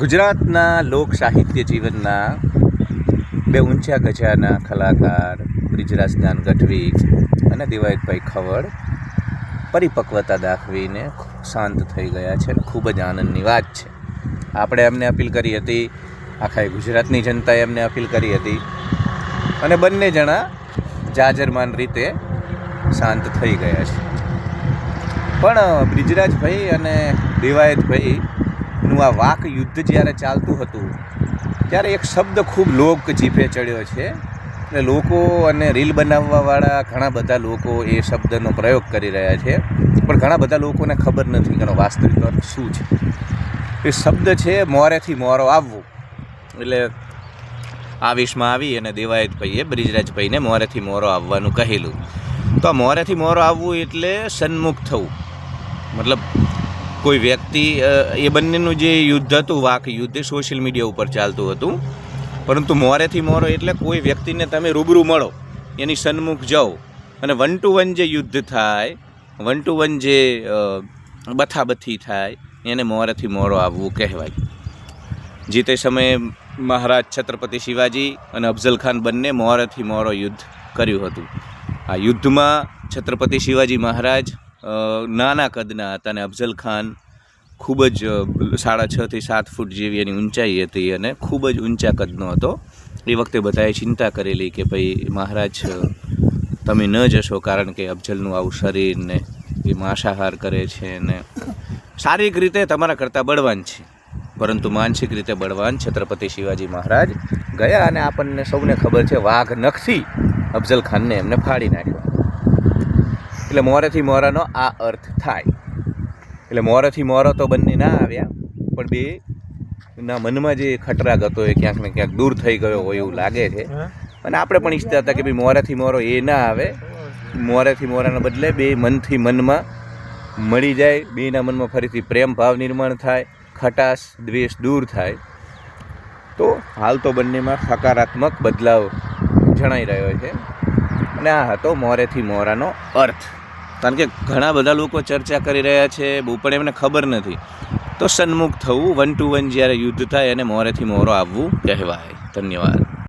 ગુજરાતના લોક સાહિત્ય જીવનના બે ઊંચા ગજાના કલાકાર બ્રિજરાજ દાન ગઢવી અને દિવાયતભાઈ ખવડ પરિપક્વતા દાખવીને શાંત થઈ ગયા છે ખૂબ જ આનંદની વાત છે. આપણે એમને અપીલ કરી હતી, આખા ગુજરાતની જનતાએ એમને અપીલ કરી હતી અને બંને જણા જાજરમાન રીતે શાંત થઈ ગયા છે. પણ બ્રિજરાજભાઈ અને દિવાયતભાઈ નું આ વાક યુદ્ધ જ્યારે ચાલતું હતું, ત્યારે એક શબ્દ ખૂબ લોક જીભે ચડ્યો છે. એટલે લોકો અને રીલ બનાવવાવાળા ઘણા બધા લોકો એ શબ્દનો પ્રયોગ કરી રહ્યા છે. પણ ઘણા બધા લોકોને ખબર નથી કે વાસ્તવિક અર્થ શું છે. એ શબ્દ છે, મોરેથી મોરો આવવું. એટલે આવીશમાં આવી અને દેવાયતભાઈએ બ્રિજરાજભાઈને મોરેથી મોરો આવવાનું કહેલું. તો આ મોરેથી મોરો આવવું એટલે સન્મુખ થવું. મતલબ કોઈ વ્યક્તિ એ બંનેનું જે યુદ્ધ હતું, વાક યુદ્ધ સોશિયલ મીડિયા ઉપર ચાલતું હતું. પરંતુ મોરેથી મોરો એટલે કોઈ વ્યક્તિને તમે રૂબરૂ મળો, એની સન્મુખ જાઓ. અને વન ટુ વન જે યુદ્ધ થાય વન ટુ વન જે બથાબથી થાય, એને મોરેથી મોરો આવવું કહેવાય. જે તે સમયે મહારાજ છત્રપતિ શિવાજી અને અફઝલ ખાન બંને મોરેથી મોરો યુદ્ધ કર્યું હતું. આ યુદ્ધમાં છત્રપતિ શિવાજી મહારાજ નાના કદના હતા અને અફઝલ ખાન ખૂબ જ સાડા સાડા છથી સાત ફૂટ જેવી એની ઊંચાઈ હતી અને ખૂબ જ ઊંચા કદનો હતો. એ વખતે બધાએ ચિંતા કરેલી કે ભાઈ મહારાજ તમે ન જશો કારણ કે અફઝલનું આવું શરીરને એ માંસાહાર કરે છે ને શારીરિક રીતે તમારા કરતાં બળવાન છે. પરંતુ માનસિક રીતે બળવાન છત્રપતિ શિવાજી મહારાજ ગયા અને આપણને સૌને ખબર છે, વાઘ નખથી અફઝલ ખાનને એમને ફાડી નાખ્યો. એટલે મોરેથી મોરાનો આ અર્થ થાય. એટલે મોરેથી મોરો તો બંને ના આવ્યા પણ બે ના મનમાં જે ખટરાગ હતો એ ક્યાંક ને ક્યાંક દૂર થઈ ગયો હોય એવું લાગે છે. અને આપણે પણ ઈચ્છતા હતા કે ભાઈ મોરેથી મોરો એ ના આવે. મોરેથી મોરાના બદલે બે મનથી મનમાં મળી જાય બેના મનમાં ફરીથી પ્રેમ ભાવ નિર્માણ થાય ખટાશ દ્વેષ દૂર થાય. તો હાલ તો બંનેમાં સકારાત્મક બદલાવ જણાઈ રહ્યો છે. અને આ હતો મોરેથી મોરાનો અર્થ. કારણ કે ઘણા બધા લોકો ચર્ચા કરી રહ્યા છે, બહુ પણ એમને ખબર નથી. તો સન્મુખ થવું, વન ટુ વન જ્યારે યુદ્ધ થાય, એને મોરેથી મોરો આવવું કહેવાય. ધન્યવાદ.